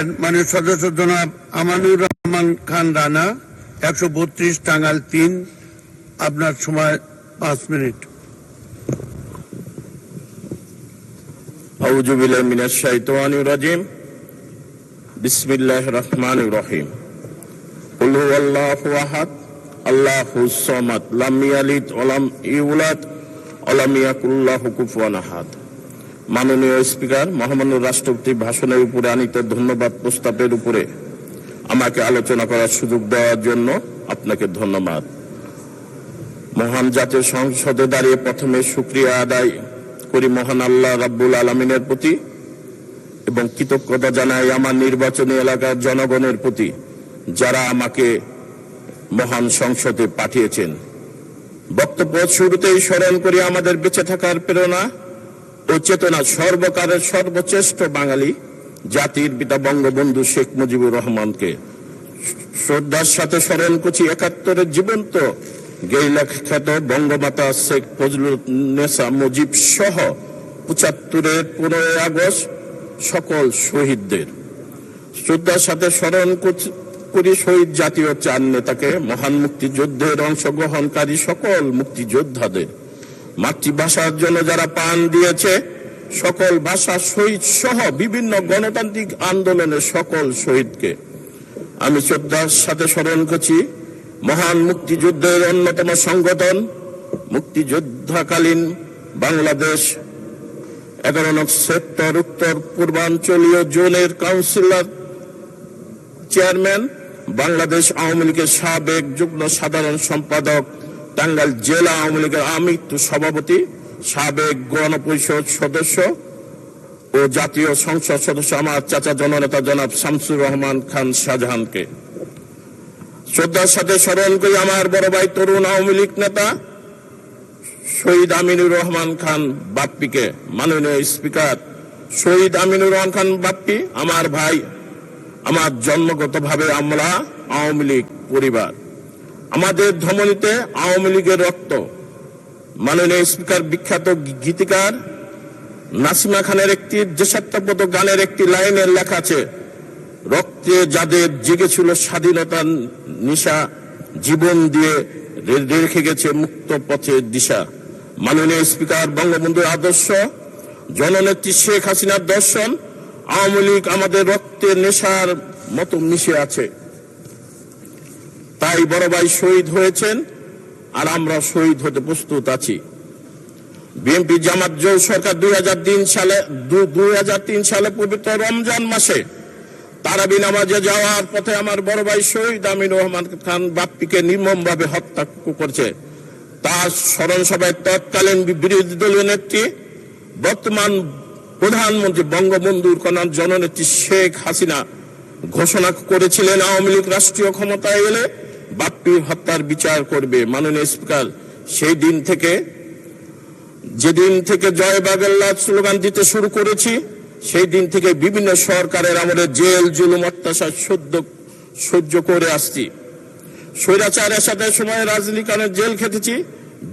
মানে সদস্য জনাব আমানুর রহমান খান রানা, একশো বত্রিশ টাঙ্গাল তিন, আপনার সময় পাঁচ মিনিট। আউজুবিল্লাহ রাজিম। বিসমিল্লাহ রহিম। কুল হুয়াল্লাহু আহাদ আল্লাহুস সামাদ, লাম ইয়ালিদ ওয়া ইউলাদ, ওয়া ইয়াকুল লাহু কুফুয়ান আহাদ। মাননীয় স্পিকার, মহামান্য রাষ্ট্রপতি ভাষণের উপরে আনিত ধন্যবাদ প্রস্তাবের উপরে আমাকে আলোচনা করার সুযোগ দেওয়ার জন্য আপনাকে ধন্যবাদ। মহান জাতীয় সংসদে দাঁড়িয়ে প্রথমে সুক্রিয়া আদায় করি মহান আল্লাহ রাব্বুল আলমিনের প্রতি এবং কৃতজ্ঞতা জানাই আমার নির্বাচনী এলাকার জনগণের প্রতি যারা আমাকে মহান সংসদে পাঠিয়েছেন। বক্তব্য শুরুতেই স্মরণ করি আমাদের বেঁচে থাকার প্রেরণা। ও চেতনা সর্বকালের সর্বশ্রেষ্ঠ বাঙালি জাতির পিতা বঙ্গবন্ধু শেখ মুজিবুর রহমানকে। শ্রদ্ধার সাথে স্মরণ করছি একাত্তরের জীবন্ত গেইলা খ্যাত বঙ্গমাতা শেখ ফজলুন্নেসা মুজিব সহ পঁচাত্তরের পনেরোই আগস্ট সকল শহীদদের। শ্রদ্ধার সাথে স্মরণ করি শহীদ জাতীয় চার নেতাকে, মহান মুক্তিযুদ্ধের অংশগ্রহণকারী সকল মুক্তিযোদ্ধাদের। মাতৃভাষার জন্য যারা প্রাণ দিয়েছে, সকল ভাষা শহীদ সহ বিভিন্ন গণতান্ত্রিক আন্দোলনের সকল শহীদকে আমি শ্রদ্ধার সাথে স্মরণ করছি, মহান মুক্তিযুদ্ধের অন্যতম সংগঠন, মুক্তিযোদ্ধাকালীন বাংলাদেশ, এগারো নং সেক্টর উত্তর পূর্বাঞ্চলীয় জোনের কাউন্সিলর, চেয়ারম্যান, বাংলাদেশ আওয়ামী লীগের সাবেক যুগ্ম সাধারণ সম্পাদক টাঙ্গাইল জেলা আওয়ামী লীগের আমৃত্যু সভাপতি, সাবেক গণপরিষদ সদস্য ও জাতীয় সংসদ সদস্য আমার চাচা জননেতা জনাব শামসুর রহমান খান শাহজাহানকে। শ্রদ্ধার সাথে স্মরণ করি আমার বড় ভাই তরুণ আওয়ামী লীগ নেতা শহীদ আমিনুর রহমান খান বাপ্পিকে, মাননীয় স্পিকার শহীদ আমিনুর রহমান খান বাপ্পি, আমার ভাই, আমার জন্মগতভাবে আমরা আওয়ামী লীগ পরিবার। আমাদের ধমনীতে আওয়ামী লীগের রক্ত। মাননীয় স্পিকার বিখ্যাত গীতিকার নাসিমা খানের একটি দেশাত্মবোধক গানের একটি লাইনের লেখা আছে, রক্তে যাদের জেগেছিল স্বাধীনতার নিশা, জীবন দিয়ে রেখে গেছে মুক্ত পথের দিশা। মাননীয় স্পিকার বঙ্গবন্ধুর আদর্শ, জননেত্রী শেখ হাসিনার দর্শন, আওয়ামী লীগ আমাদের রক্তের নেশার মতো মিশে আছে। তাই বড় ভাই শহীদ হয়েছেন আর আমরা শহীদ হতে প্রস্তুত আছি। বিএনপি জামাত জোট সরকার দুই হাজার তিন সালে দুই হাজার তিন সালে পবিত্র রমজান মাসে তারাবি নামাজে যাওয়ার পথে আমার বড় ভাই শহীদ আমিন রহমান খান বাপ্পিকে নির্মমভাবে হত্যা করছে। তার স্মরণ সভায় তৎকালীন বিরোধী দলীয় নেত্রী, বর্তমান প্রধানমন্ত্রী বঙ্গবন্ধুর কন্যা জননেত্রী শেখ হাসিনা ঘোষণা করেছিলেন আওয়ামী লীগ রাষ্ট্রীয় ক্ষমতায় এলে। বাপ্পির হত্যার বিচার করবে মাননীয় স্পিকার, সেই দিন থেকে, যেদিন থেকে জয় বাগেল্লা স্লোগান দিতে শুরু করেছি, সেই দিন থেকে বিভিন্ন সরকারের আমাদের জেল, জুলুম, অত্যাচার সহ্য সহ্য করে আসছি। স্বৈরাচার এরশাদের সময় রাজনীতিকালের জেল খেটেছি,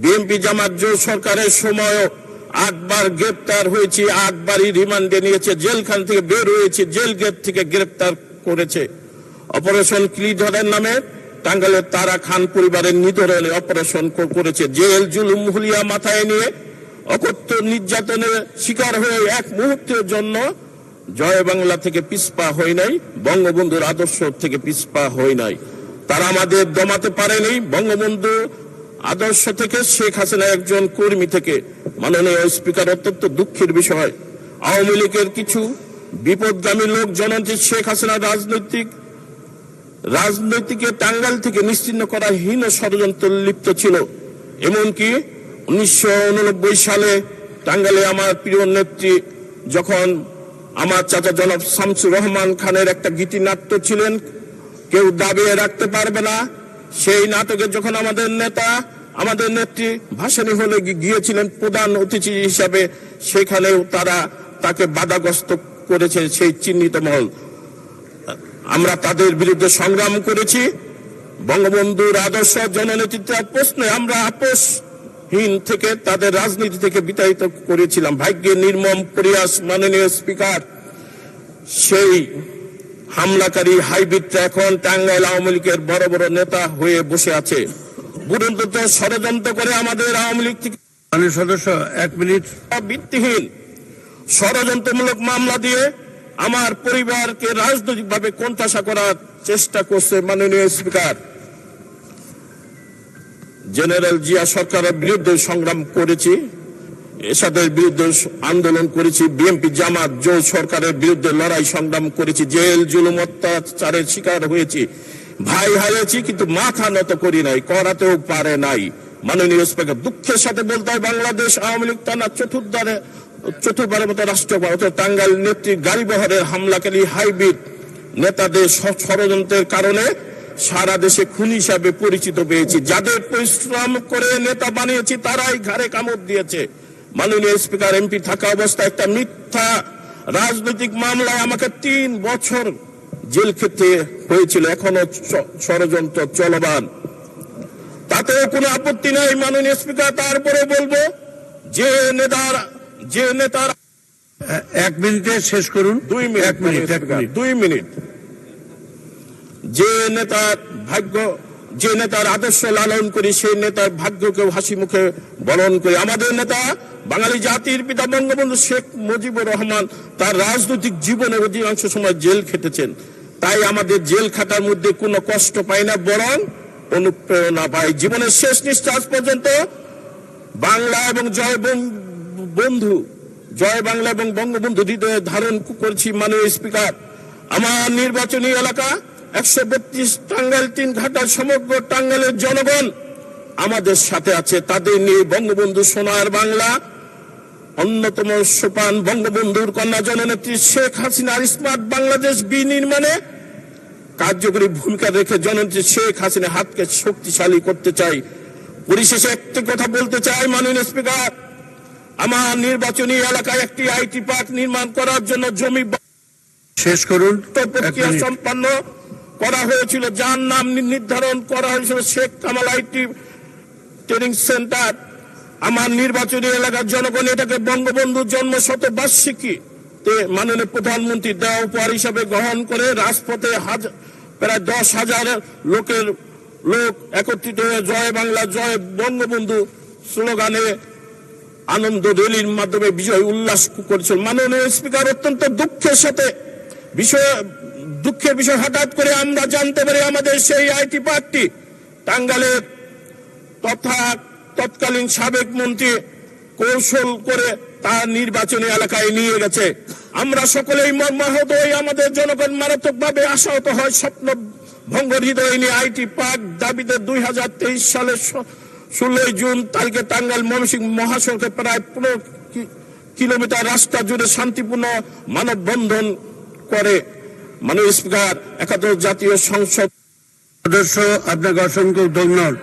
বিএনপি জামাত জোট সরকারের সময়ও আটবার গ্রেপ্তার হয়েছি আটবারই রিমান্ডে নিয়েছে, জেলখান থেকে বের হয়েছে, জেল গেট থেকে গ্রেপ্তার করেছে। অপারেশন ক্লিধরের নামে টাঙ্গালের তারা খান পরিবারের নিধরণে অপারেশন করেছে। জেল, জুলুম, হুলিয়া মাথায় নিয়ে অকথ্য নির্যাতনের শিকার হয়ে এক মুহূর্তের জন্য জয় বাংলা থেকে পিছপা হয় নাই, বঙ্গবন্ধুর আদর্শ থেকে পিছপা হয় নাই। তারা আমাদের দমাতে পারেনি বঙ্গবন্ধু আদর্শ থেকে শেখ হাসিনা একজন কর্মী থেকে। মাননীয় স্পিকার, অত্যন্ত দুঃখের বিষয়। আওয়ামী লীগের কিছু বিপদগামী লোক, জননেত্রী শেখ হাসিনা রাজনৈতিক রাজনৈতিকে টাঙ্গাইল থেকে নিশ্চিন্ন করা হীন ষড়যন্ত্র লিপ্ত ছিল। এমনকি উনিশশো উননব্বই সালে টাঙ্গালে আমার প্রিয় নেত্রী যখন আমার চাচা জনাব শামসুর রহমান খানের একটা গীতিনাট্য ছিলেন, কেউ দাবিয়ে রাখতে পারবে না। সেই নাটকে যখন আমাদের নেতা, আমাদের নেত্রী ভাসানী হলে গিয়েছিলেন প্রধান অতিথি হিসাবে, সেখানেও তারা তাকে বাধাগ্রস্ত করেছে সেই চিহ্নিত মহল। আমরা তাদের বিরুদ্ধে সংগ্রাম করেছি। বঙ্গবন্ধুর আদর্শ জননেতৃত্বের প্রশ্নে আমরা আপোষহীন থেকে তাদের রাজনীতি থেকে বিতাড়িত করেছিলাম। ভাগ্যের নির্মম প্রয়াস মাননীয় স্পিকার সেই হামলাকারী হাইব্রিডটা এখন টাঙ্গাইল আওয়ামী লীগের বড় বড় নেতা হয়ে বসে আছে। বুড়ন্ত ষড়যন্ত্র করে আমাদের আওয়ামী লীগ থেকে সদস্য এক মিনিট। ভিত্তিহীন ষড়যন্ত্রমূলক মামলা দিয়ে আমার পরিবারকে রাজনৈতিকভাবে কোণঠাসা করার চেষ্টা করছে মাননীয় স্পিকার। জেনারেল জিয়া সরকারের বিরুদ্ধে সংগ্রাম করেছি এসাদের বিরুদ্ধে আন্দোলন করেছি, বিএনপি জামাত জো সরকারের বিরুদ্ধে লড়াই সংগ্রাম করেছি, জেল, জুলুম, অত্যাচারের শিকার হয়েছি। ভাই হারিয়েছি কিন্তু মাথা নত করি নাই, করাতেও পারে নাই। মাননীয় স্পিকার, দুঃখের সাথে বলতে হয়, বাংলাদেশ আওয়ামী লীগ টানা চতুর্দারে চতুর্বারের মতো রাষ্ট্র অর্থাৎ টাঙ্গাইল নেত্রী গাড়ি বহরের হামলাকারী হাইব্রিড নেতাদের ষড়যন্ত্রের কারণে সারা দেশে খুন হিসাবে পরিচিত পেয়েছি। যাদের পরিশ্রম করে নেতা বানিয়েছি, তারাই ঘাড়ে কামড় দিয়েছে। মাননীয় স্পিকার এমপি থাকা অবস্থায় একটা মিথ্যা রাজনৈতিক মামলায় আমাকে তিন বছর জেল খেতে হয়েছিল। এখনও ষড়যন্ত্র চলমান। তাতেও কোনো আপত্তি নেই মাননীয় স্পিকার। তারপরে বলব যে নেতার যে নেতার এক মিনিটে শেষ করুন। দুই মিনিট এক মিনিট মাননীয় এক স্পিকার, মিনিট। দুই মিনিট। যে নেতার ভাগ্য যে নেতার আদর্শ লালন করি সেই নেতার ভাগ্যকে হাসি মুখে বরণ করি। আমাদের নেতা বাঙালি জাতির পিতা বঙ্গবন্ধু শেখ মুজিবুর রহমান তার রাজনৈতিক জীবনের অধিকাংশ সময় জেল খেটেছেন। তাই আমাদের জেল খাটার মধ্যে কোনো কষ্ট পাই না বরং অনুপ্রেরণা পাই জীবনের শেষ নিঃশ্বাস পর্যন্ত বাংলা এবং জয় বন্ধু, জয় বাংলা এবং বঙ্গবন্ধু হৃদয়ে ধারণ করছি মাননীয় স্পিকার। আমার নির্বাচনী এলাকা একশো বত্রিশ টাঙ্গাইল তিন ঘাটার সমগ্র টাঙ্গাইলের জনগণ আমাদের সাথে আছে। তাদের নিয়ে বঙ্গবন্ধু সোনার বাংলা, অন্যতম সোপান বঙ্গবন্ধুর কন্যা জননেত্রী শেখ হাসিনার স্মার্ট বাংলাদেশ বিনির্মাণে কার্যকরী ভূমিকা রেখে জননেত্রী শেখ হাসিনা হাতকে শক্তিশালী করতে চাই। পরিশেষে একটি কথা বলতে চাই মাননীয় স্পিকার। আমার নির্বাচনী এলাকায় একটি আইটি পার্ক নির্মাণ করার জন্য জমি শেষ করুন। প্রক্রিয়া সম্পন্ন করা হয়েছিল যার নাম নির্ধারণ করা হয়েছিল Sheikh Kamal IT training centre. আমার নির্বাচনী এলাকার জনগণ এটাকে বঙ্গবন্ধুর জন্ম শতবার্ষিকী তে মাননীয় প্রধানমন্ত্রী দেওয়া উপহার হিসাবে গ্রহণ করে রাজপথে প্রায় দশ হাজার লোকের লোক একত্রিত হয়ে জয় বাংলা জয় বঙ্গবন্ধু স্লোগানে আনন্দ র্যালির মাধ্যমে বিজয় উল্লাস করেছিল মাননীয় স্পিকার, অত্যন্ত দুঃখের সাথে বিষয়, দুঃখের বিষয় হঠাৎ করে আমরা জানতে পারি আমাদের সেই আইটি পার্কটি। টাঙ্গালের তথা তৎকালীন সাবেক মন্ত্রী কৌশল করে তার নির্বাচনী এলাকায় নিয়ে গেছে। আমরা সকলেই মর্মাহত হই আমাদের জনগণ মারাত্মকভাবে আশাহত হয়। স্বপ্ন ভঙ্গ হৃদয় নিয়ে আইটি পার্ক দাবিতে দুই হাজার তেইশ সালের ষোলোই জুন তারিখে টাঙ্গাইল ময়মনসিংহ মহাসড়কে প্রায় পনেরো কিলোমিটার রাস্তা জুড়ে শান্তিপূর্ণ মানববন্ধন করে মানে স্পিকার, একাদশ জাতীয় সংসদ সদস্য, আপনাকে অসংখ্য ধন্যবাদ।